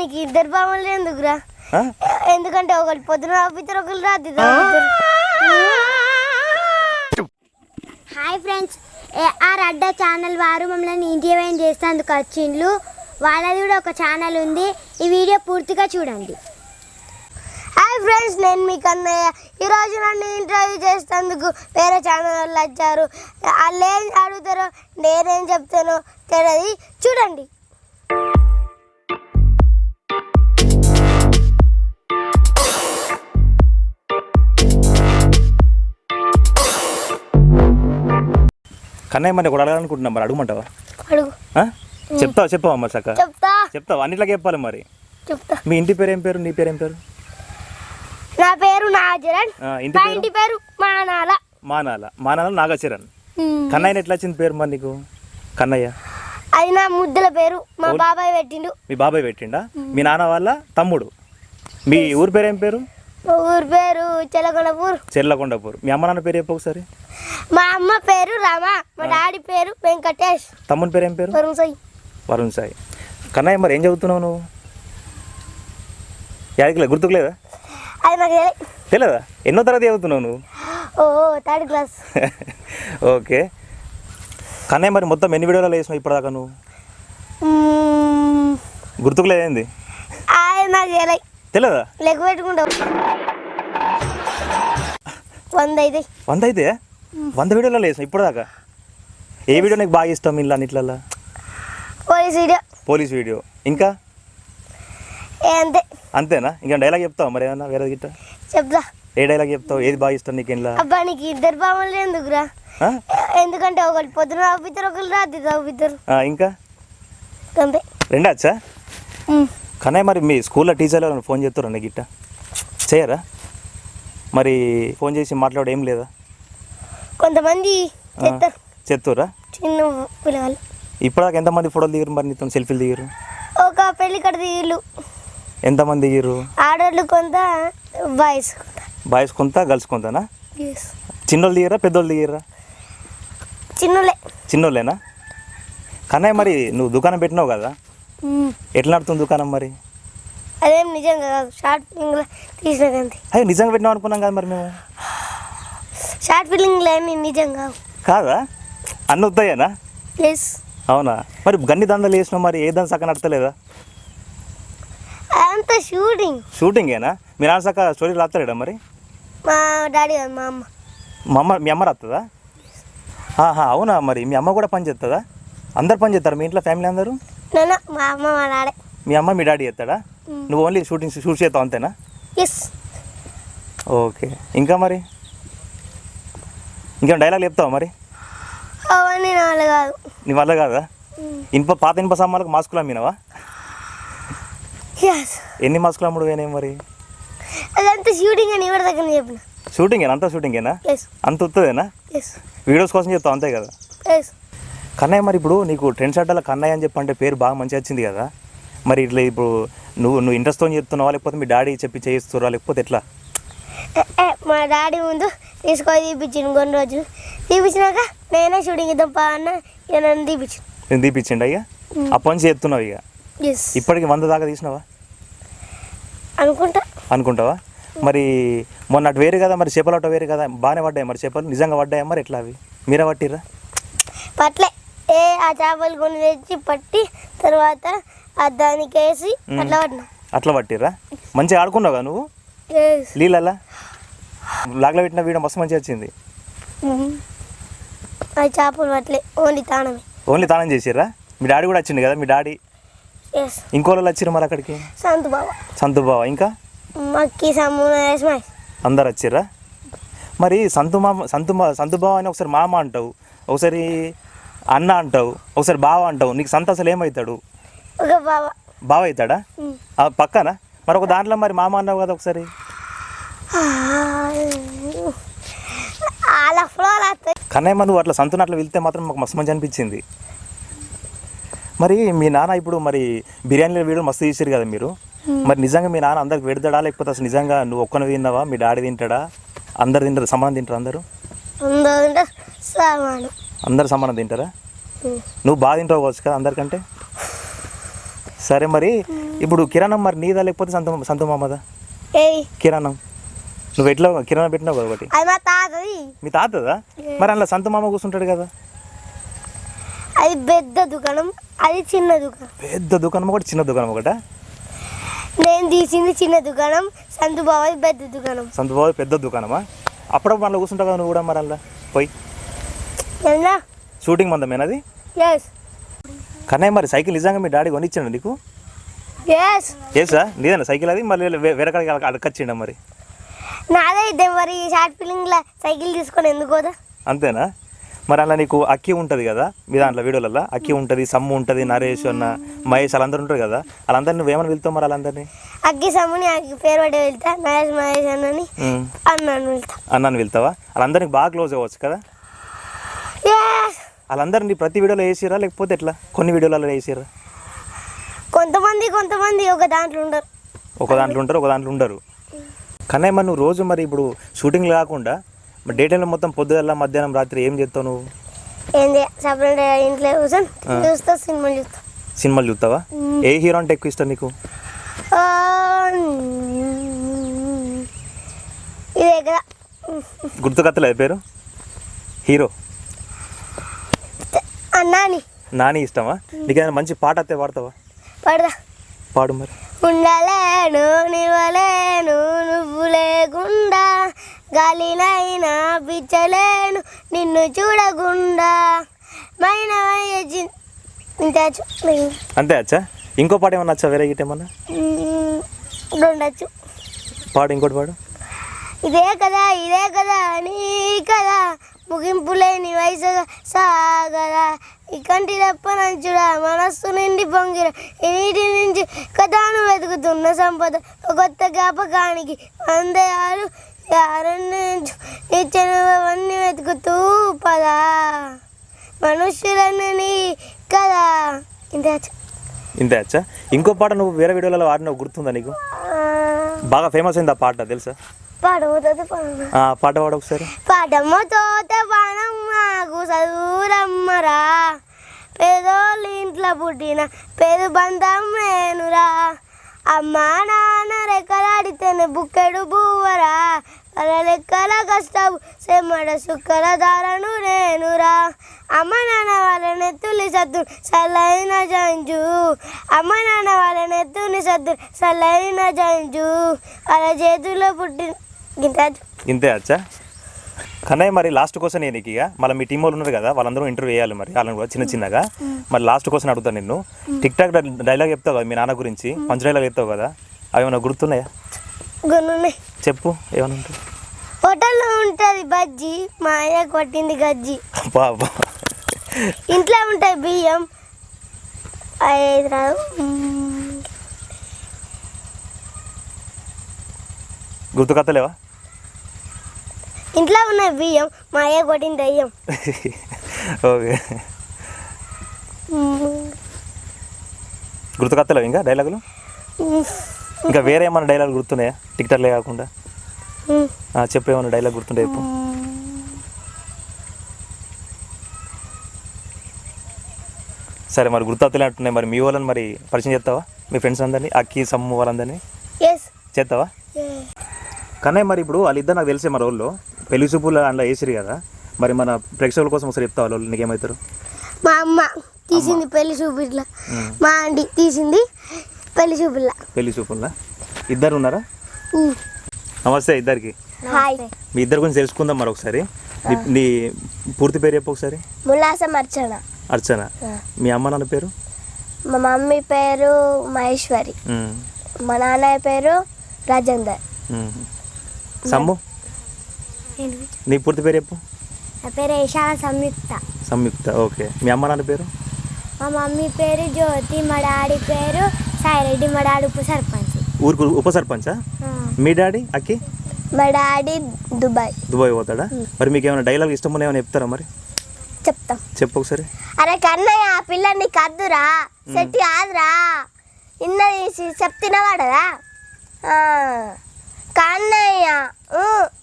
నీకు ఇద్దరు బామ్మలు ఎందుకురా? ఎందుకంటే ఒకటి పొద్దున తాగుతారు ఒకరు రాత్రి hi friends. A R Adda channel వారు మమ్మల్ని ఇంటర్వ్యూ చేసేందుకు వచ్చిండ్లు? వాళ్ళది కూడా ఒక ఛానల్ ఉంది. ఈ వీడియో పూర్తిగా చూడండి. హాయ్ ఫ్రెండ్స్ నేను మీకు అన్నయ్య. ఈరోజు నన్ను ఇంటర్వ్యూ చేసేందుకు వేరే ఛానల్ వాళ్ళు వచ్చారు. వాళ్ళు ఏం అడుగుతారో నేనేం చెప్తానో తెలియదు చూడండి. కన్నయ్య మరి ఒకటి అడగాలనుకుంటున్నాం మరి అడుగుమంటావా? అడుగు. ఆ? చెప్తావా చెప్పావా మరి చక్క చెప్తా. చెప్తావా? అన్నిట్లాగా చెప్పాలి మరి. చెప్తా. మీ ఇంటి పేరు ఏం పేరు? నీ పేరు ఏం పేరు? నా పేరు ఆ, ఇంటి మా పేరు? ఇంటి పేరు మానాల. మానాల. మానాల నాగచరణ్. కన్నయ్యని ఎట్లా వచ్చింది పేరు మరి నీకు? కన్నయ్య? అది నా ముద్దుల పేరు. మా బాబాయ్ పెట్టిండు. మీ బాబాయ్ పెట్టిండా? మీ నాన్న వాళ్ళ తమ్ముడు. మీ ఊరి పేరు ఏం పేరు? ఊరి పేరు చెలకొండపూర్ చెర్లకొండపూర్ మీ అమ్మ నాన్న పేరు చెప్పు ఒకసారి. మా అమ్మ పేరు రామ మా డాడీ పేరు వెంకటేష్. తమ్ముని పేరు ఏం పేరు? వరుణ్ సాయి. వరుణ్ సాయి. కన్నయ్య మరి ఏం చదువుతున్నావు నువ్వు? యాడికి గుర్తుకు లేదా? అది నాకు తెలియదు ఎన్నో తరగతి చదువుతున్నావు నువ్వు? ఓ థర్డ్ క్లాస్. ఓకే. కన్నయ్య మరి మొత్తం ఎన్ని వీడియోలు వేసినావు ఇప్పటిదాకా నువ్వు? మ్మ్. గుర్తుకు లేదేంది అది నాకు తెలియదు తెలియదా లెక్క పెట్టుకుంటావు. వంద అయితే. వంద అయితే? వంద వీడియోలలో వేసినావు ఇప్పటిదాకా? ఏ వీడియో నీకు బాగా ఇష్టం ఇలా అన్నిట్లల్లో పోలీస్ వీడియో. Police video. ఇంకా? ఏ అంతే. అంతేనా? ఇంకా డైలాగ్ చెప్తావా మరి ఏమన్నా వేరే గిట్ట? చెప్తా. ఏ డైలాగ్ చెప్తావు? ఏది బాగా ఇష్టం నీకు ఇంట్లో? అబ్బా నీకు ఇద్దరు బామ్మలు ఎందుకురా? ఎందుకంటే ఒకటి పొద్దున తాగుతారు ఒకరు రాత్రి ఆ, ఇంకా? అంతే. రెండా కన్నయ్య మరి మీ స్కూల్లో టీచర్లు ఎవరైనా ఫోన్ చేస్తారా నీకు గిట్ట చేయరా? మరి ఫోన్ చేసి మాట్లాడు ఏం లేదా? కొంతమంది చెప్తురా చిన్న పిల్లగాళ్ళు ఇప్పటిదాకా ఎంతమంది ఫోటోలు దిగారు మరి నీతో సెల్ఫీలు దిగారు ఒక పెళ్ళి కడ వీళ్ళు ఎంతమంది దిగారు ఆడవాళ్ళు కొంత బాయ్స్ బాయ్స్ కొంత గర్ల్స్ కొంతనా. చిన్నోళ్ళు దిగారా పెద్దోళ్ళు దిగారా చిన్నోళ్ళే. చిన్నోళ్ళేనా? కన్నయ్య మరి నువ్వు దుకాణం పెట్టినావు కదా. ఎట్లా నడుతుంది దుకాణం మరి? అదేం నిజంగా కాదు. షార్ట్ ఫిల్లింగ్లో తీసిన అంతే అయ్యో నిజంగా పెట్టినాం అనుకున్నాం కదా మరి మేము. షార్ట్ ఫిల్లింగ్లో ఏమి నిజం కావు. కాదా? అన్న వస్తాయేనా ఎస్ అవునా? మరి గన్ని దందలు వేసినావు మరి ఏ దంద సక్క నడతలేదా? అదంతా షూటింగ్ షూటింగేనా మీ నాన్న సక్క స్టోరీ రాస్తాడా మరి? మా డాడీ కాదు మా అమ్మ. మా అమ్మ మీ అమ్మ రాస్తుందా ఆహా అవునా మరి? మీ అమ్మ కూడా పని చేస్తుందా అందరు పని చేస్తారు మీ ఇంట్లో ఫ్యామిలీ అందరూ? నాన్న మా అమ్మ మా డాడీ. మీ అమ్మ మీ డాడీ చేస్తాడా? నువ్వు ఓన్లీ షూటింగ్ షూట్ చేస్తావు అంతేనా? Yes okay. ఇంకా మరి? ఇంకేం డైలాగ్ చెప్తావా మరి? అవన్నీ నా వల్ల కాదు. నీ వల్ల కాదా? ఇనుప పాత ఇనుప సామాన్లకు మాస్కులు అమ్మినవా? ఎన్ని మాస్కులు అమ్ముడు పోయినాయి మరి? అదంతా షూటింగ్ అని ఎవరి దగ్గర చెప్పిన? షూటింగేనా అంతా షూటింగేనా అంత వస్తుందేనా వీడియోస్ కోసం చెప్తావు? అంతే కదా? కన్నయ్య మరి ఇప్పుడు నీకు ట్రెండ్ షర్ట్ల కన్నయ్య అని చెప్పంటే పేరు బాగా మంచిగా వచ్చింది కదా. మరి ఇట్లా ఇప్పుడు నువ్వు నువ్వు ఇంట్రెస్ట్తో చెప్తున్నావా? లేకపోతే మీ డాడీ చెప్పి చేయిస్తున్నావా లేకపోతే ఎట్లా? మా డాడీ ముందు తీసుకొని తీపిచ్చిండు కొన్ని రోజులు. తీపిచ్చినాక నేనే షూటింగ్ ఇద్దాం పా అన్న ఇక నన్ను తీపిచ్చిండు. నేను తీపిచ్చిండు అయ్యా అప్పటి నుంచి చెప్తున్నావు ఇక? ఇప్పటికి వంద దాకా తీసినావా? అనుకుంటా. అనుకుంటావా? మరి మొన్న అటు వేరు కదా మరి చేపలు అటు వేరు కదా బాగానే పడ్డాయి మరి చేపలు? నిజంగా పడ్డాయా మరి ఎట్లా అవి? మీరే పట్టిర్రా? పట్లే. ఏ ఆ చేపలు కొన్ని తెచ్చి పట్టి తర్వాత దానికి వేసి అట్లా పట్టినా. అట్లా పట్టిర్రా? మంచిగా ఆడుకున్నావు నువ్వు? ఎస్ నీళ్ళల్లా లాగ్లో పెట్టిన వీడియో మస్తు మంచిగా వచ్చింది. అది చేపలు పట్టలే ఓన్లీ తానమే. ఓన్లీ తానం చేసిర్రా? మీ డాడీ కూడా వచ్చింది కదా మీ డాడీ? ఇంకోళ్ళు వచ్చిర్రు మరి అక్కడికి? సంతు బాబా సంతు బావ ఇంకా? మక్కి అందరు వచ్చిర్రా? మరి సంతు మామ సంతు సంతు బావ అని ఒకసారి మామ అంటావు. ఒకసారి అన్న అంటావు ఒకసారి బావ అంటావు నీకు సంత అసలు ఏమవుతాడు ఒక బావ. అవుతాడా? ఆ, పక్కన? మరి ఒక దాంట్లో మరి మామ అన్నావు కదా ఒకసారి. కన్నయ్య నువ్వు అట్లా సంతుని అట్లా వెళ్తే మాత్రం మాకు మస్తు మంచి అనిపించింది. మరి మీ నాన్న ఇప్పుడు మరి బిర్యానీలో వీడియో మస్తు తీసారు కదా మీరు? మరి నిజంగా మీ నాన్న అందరికి పెడతాడా? లేకపోతే అసలు నిజంగా నువ్వు ఒక్కన తిన్నావా? మీ డాడీ తింటాడా? అందరు తింటారు? సమానం తింటారు అందరూ? అందరు సమానం తింటారా? నువ్వు బాగా తింటావు కావచ్చు కదా అందరికంటే? సరే మరి ఇప్పుడు కిరాణం మరి నీదా లేకపోతే సంత సంత మామదా? కిరాణం. నువ్వు ఎట్లా కిరాణం పెట్టినావు అది మా తాతది. మరి అందులో సంత మామ కూర్చుంటాడు కదా. అది పెద్ద దుకాణం అది చిన్న దుకాణం. పెద్ద దుకాణం ఒకటి చిన్న దుకాణం ఒకటా? నేను తీసింది చిన్న దుకాణం సంతు బాబాయ్ పెద్ద దుకాణం. సంత బాబు పెద్ద దుకాణమా? అప్పుడప్పుడు అందులో కూర్చుంటావు కదా నువ్వు కూడా మరి అందులో? పోయి. షూటింగ్ మందమేనది ఎస్ కన్నయ్య మరి సైకిల్ నిజంగా మీ డాడీ కొనిచ్చాడు నీకు? ఎస్ ఏసా నీదేనా సైకిల్ అది? మళ్ళీ వేరే కాడికి అడగ- అడగచ్చిండ మరి? నాదే మరి షార్ట్ సైకిల్ తీసుకొని ఎందుకు అంతేనా? మరి అలా నీకు అక్కి ఉంటుంది కదా మీ దాంట్లో వీడియోలలో అక్కి ఉంటుంది సమ్ము ఉంటుంది నరేష్ అన్న మహేష్ వాళ్ళందరూ ఉంటారు కదా వాళ్ళందరినీ నువ్వేమని వెళ్తావు మరి వాళ్ళందరినీ? అగ్గి సమ్ముని అగ్గి పేరు పడి వెళ్తా మహేష్ మహేష్ అన్నని. అన్నాను వెళ్తా అన్నాను వెళ్తావా వాళ్ళందరికి బాగా క్లోజ్ అవ్వచ్చు కదా. వాళ్ళందరినీ ప్రతి వీడియోలో వేసిరా లేకపోతే ఎట్లా? కొన్ని వీడియోలలో వేసిరా కొంతమంది కొంతమంది ఒక దాంట్లో ఉండరు. ఒక దాంట్లో ఉంటారు ఒక దాంట్లో ఉండరు. కన్నయ్య మరి నువ్వు రోజు మరి ఇప్పుడు షూటింగ్ కాకుండా మరి డే టైంలో మొత్తం పొద్దుగల మధ్యాహ్నం రాత్రి ఏం చేస్తావు నువ్వు? ఇంట్లో చూస్తా సినిమాలు చూస్తా. సినిమాలు చూస్తావా? ఏ హీరో అంటే ఎక్కువ ఇష్టం నీకు? గుర్తుకత్తలేదు పేరు? హీరో. అన్నాని నాని ఇష్టమా? నీకేమైనా మంచి పాట అయితే పాడతావా? పడదా. పాడు మరి. ఉండలేను నిలవలేను నువ్వు లేకుండా గాలినైనా పిచ్చలేను నిన్ను చూడకుండా. మైన అంతే అచ్చా? ఇంకో పాట ఏమన్నా వచ్చా వేరే గిట్ ఏమన్నా? ఉండొచ్చు పాడు ఇంకోటి పాడు. ఇదే కదా ఇదే కదా నీ కదా. ముగింపు లేని వయసు సాగదా ఈ కంటి రెప్పనంచుడా మనస్సు నిండి పొంగిర. నీటి నుంచి కథను వెతుకుతున్న సంపద. ఒక కొత్త జ్ఞాపకానికి వందయాలు నిత్యనుభవాన్ని వెతుకుతూ పదా. మనుషులను నీ కదా ఇంతే ఇంతే అచ్చా. ఇంకో పాట నువ్వు వేరే వీడియోలలో వాడినావు గుర్తుందా నీకు? బాగా ఫేమస్ అయింది ఆ పాట తెలుసా? పాట పాడు ఒకసారి. మాకు చదువురమ్మరా పేదోళ్ళ ఇంట్లో పుట్టిన పేరు బంధం నేనురా అమ్మా నాన్న రెక్కలాడితేనే బుక్కెడు బువ్వరా. వాళ్ళ లెక్కల కష్టం సెమ్మడ సుక్కల దారను నేనురా. అమ్మ నాన్న వాళ్ళ నెత్తులి సద్దు సల్లైన జంజు. అమ్మ నాన్న వాళ్ళ నెత్తుని సద్దు సల్లైన జంజు. వాళ్ళ చేతుల్లో పుట్టిన ఇంతే అచ్చా? కన్నయ్య మరి లాస్ట్ కోసం నేను ఇక? మళ్ళీ మీ టీం వాళ్ళు ఉన్నారు కదా వాళ్ళందరూ ఇంటర్వ్యూ వేయాలి మరి. వాళ్ళని కూడా చిన్న చిన్నగా. మరి లాస్ట్ కోసం అడుగుతాను నిన్ను. టిక్ టాక్ డైలాగ్ చెప్తావు కదా మీ నాన్న గురించి? పంచ డైలాగ్ చెప్తావు కదా? అవి ఏమైనా గుర్తున్నాయా? చెప్పు ఏమైనా ఉంటాయి హోటల్లో ఉంటుంది బజ్జీ మా అయ్య కొట్టింది గజ్జి. బాబా ఇంట్లో ఉంటాయి బియ్యం. గుర్తుకత్తలేవా? ఇంట్లో ఉన్నాయి బియ్యం మా అయ్య కొట్టింది దయ్యం. ఓకే. గుర్తుకత్తలేవు ఇంకా డైలాగులు. ఇంకా వేరే ఏమైనా డైలాగ్ గుర్తున్నాయా? టిక్ టాక్లే కాకుండా. మ్మ్. ఆ, చెప్పు ఏమైనా డైలాగ్ గుర్తుంటే చెప్పు. సరే మరి గుర్తొత్తలే అంటున్నాయి మరి మీ వాళ్ళని మరి పరిచయం చేస్తావా? మీ ఫ్రెండ్స్ అందరినీ అక్కి సమ్ము వాళ్ళందరినీ? చేస్తావా? కన్నయ్య మరి ఇప్పుడు వాళ్ళిద్దరు నాకు తెలిసే మన వాళ్ళు పెళ్ళి చూపులు అందులో వేసిరు కదా. మరి మన ప్రేక్షకుల కోసం ఒకసారి చెప్తావా వాళ్ళు నీకేమవుతారు మా అమ్మ తీసింది పెళ్ళి చూపిట్లా మా ఆంటీ తీసింది పెళ్ళి చూపిట్లా పెళ్ళి చూపుల్లా ఇద్దరు ఉన్నారా? నమస్తే ఇద్దరికి. హాయ్. మీ ఇద్దరు గురించి తెలుసుకుందాం మరి ఒకసారి. నీ- నీ పూర్తి పేరు చెప్పు ఒకసారి. ముల్లాసం అర్చన. అర్చన. మీ అమ్మ నాన్న పేరు? మా మమ్మీ పేరు మహేశ్వరి. ఉమ్, మా నాన్నయ్య పేరు రాజేందర్. ఉమ్. సమ్ము? నీ పూర్తి పేరు చెప్పు. నా పేరు యశాల సంయుక్త. సంయుక్త ఓకే. మీ అమ్మ నాన్న పేరు? మా మమ్మీ పేరు జ్యోతి మా డాడీ పేరు సాయిరెడ్డి మా డాడీ ఉప సర్పంచ్. ఊరికి ఉప సర్పంచా మీ డాడీ అక్కి? మా డాడీ దుబాయ్. దుబాయ్ పోతాడా? మరి మీకు ఏమైనా డైలాగ్ ఇష్టం ఏమైనా చెప్తారా మరి? చెప్తాం. చెప్పు ఒకసారి. అరే కన్నయ్య ఆ పిల్ల నీకు అద్దురా సెట్ కాదురా. ఇన్నది చెప్తున్నా వాడదా కన్నయ్య.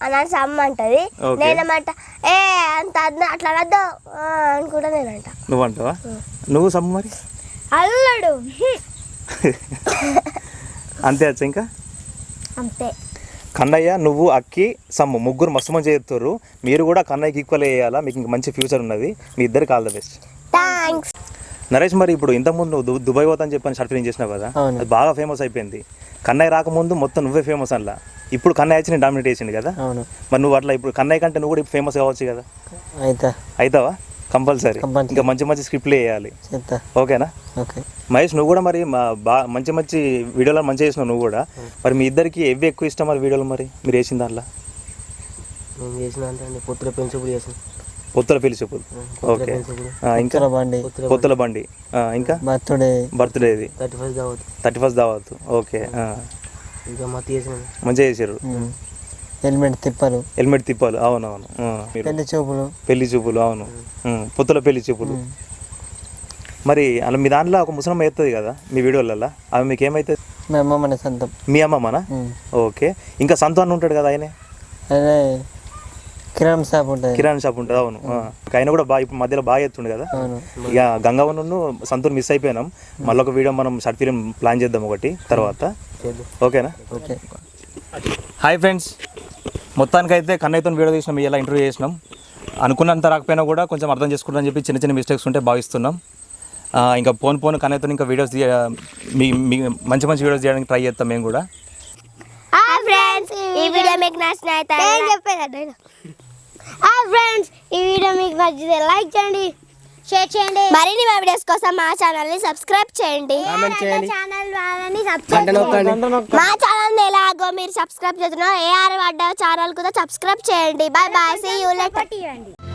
అని అనేసి అమ్మ అంటది. నేనేమంట ఏ అంత అట్లా అనద్దు. ఆ, అని కూడా నేనంట. నువ్వు అంటావా నువ్వు సమ్ము మరి? అల్లుడు. అంతే వచ్చా ఇంకా? అంతే. కన్నయ్య నువ్వు అక్కి సమ్ము ముగ్గురు మస్తు మంచి చేస్తారు మీరు కూడా కన్నయ్యకి ఈక్వల్ చేయాలా మీకు ఇంక మంచి ఫ్యూచర్ ఉన్నది. మీ ఇద్దరికి all the best thanks Naresh మరి ఇప్పుడు ఇంతకుముందు నువ్వు దుబాయ్ పోతా అని చెప్పని షర్ట్ ఫిలిం చేసినావు కదా. అది బాగా ఫేమస్ అయిపోయింది. కన్నయ్య రాకముందు మొత్తం నువ్వే ఫేమస్ అలా ఇప్పుడు కన్నయ్య వచ్చి నేను డామినేట్ చేసిండు కదా? అవును. మరి నువ్వు అట్లా ఇప్పుడు కన్నయ్య కంటే నువ్వు కూడా ఇప్పుడు ఫేమస్ కావచ్చు కదా? అయితే. అవుతావా కంపల్సరీ. ఇంకా మంచి మంచి స్క్రిప్ట్లే వేయాలి. ఓకేనా? ఓకే. మహేష్ నువ్వు కూడా మరి మా బా మంచి మంచి వీడియోలు మంచిగా చేసినావు నువ్వు కూడా. మరి మీ ఇద్దరికి ఎవి ఎక్కువ ఇష్టం మరి వీడియోలు మరి? మీరు వేసిన దాంట్లో? నేను చేసిన అంటే పొత్తుల చేసిన. పొత్తుల ఓకే. ఇంకా? బండి. పొత్తుల బండి. ఇంకా? బర్త్డే. బర్త్డేది. థర్టీ ఫస్ట్ దావత్. థర్టీ ఫస్ట్ దావత్. ఓకే. మంచిగా చేసారు హెల్మెట్ తిప్పలు. హెల్మెట్ తిప్పాలి. అవునవును. పెళ్ళి చూపులు. పెళ్ళి చూపులు అవును. పొత్తుల పెళ్ళి చూపులు. మరి అలా మీ దాంట్లో ఒక ముసలమ్మ ఎత్తుంది కదా మీ వీడియోలలో అవి మీకు ఏమైతుంది మా అమ్మమ్మని సొంతం. మీ అమ్మమ్మనా. ఓకే. ఇంకా సంతానం ఉంటాడు కదా ఆయనే కిరాణం షాప్ ఉంటుంది. కిరాణా షాప్ ఉంటుంది అవును. ఆయన కూడా బాగా ఇప్పుడు మధ్యలో బాగా ఎత్తుండు కదా. ఇక గంగవను సంతూర్ మిస్ అయిపోయినాం. మళ్ళీ ఒక వీడియో మనం షార్ట్ ఫిలిం ప్లాన్ చేద్దాం ఒకటి తర్వాత. ఓకేనా? ఓకే. Hi friends. మొత్తానికైతే కన్నయ్యతో వీడియో తీసినాం ఇలా ఇంటర్వ్యూ చేసినాం. అనుకున్నంత రాకపోయినా కూడా కొంచెం అర్థం చేసుకుంటామని చెప్పి చిన్న చిన్న మిస్టేక్స్ ఉంటే భావిస్తున్నాం. ఇంకా పోను పోను కన్నయ్యతో ఇంకా వీడియోస్ తీయ మీ మంచి మంచి వీడియోస్ చేయడానికి ట్రై చేస్తాం మేము కూడా. హాయ్ ఫ్రెండ్స్ ఈ వీడియో మీకు హాయ్ ఫ్రెండ్స్ ఈ వీడియో మీకు నచ్చితే లైక్ చేయండి షేర్ చేయండి. మరిన్ని మా వీడియోస్ కోసం మా ఛానల్ని సబ్స్క్రైబ్ చేయండి. ఛానల్ వాళ్ళని సబ్స్క్రైబ్ మా ఛానల్ ఎలాగో మీరు సబ్స్క్రైబ్ చేస్తున్నారు ఏఆర్ అడ్డా ఛానల్ కూడా సబ్స్క్రైబ్ చేయండి. Bye bye see you let